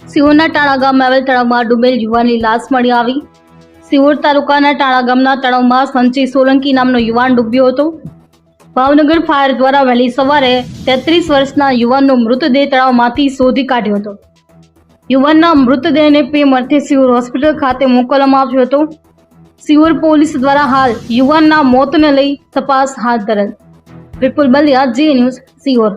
સિહોરના ટાણા ગામમાં આવેલ તળાવમાં ડૂબેલ યુવાનની લાશ મળી આવી. સિહોર તાલુકાના ટાણા ગામના તળાવમાં સંચી સોલંકી નામનો યુવાન ડૂબ્યો હતો. ભાવનગર ફાયર દ્વારા વહેલી સવારે તેત્રીસ વર્ષના યુવાનનો મૃતદેહ તળાવમાંથી શોધી કાઢ્યો હતો. યુવાનના મૃતદેહને પી અર્થે સિહોર હોસ્પિટલ ખાતે મોકલવામાં આવ્યો હતો. સિહોર પોલીસ દ્વારા હાલ યુવાનના મોતને લઈ તપાસ હાથ ધરેલ. Vipul Baliya, Zee news Sihor.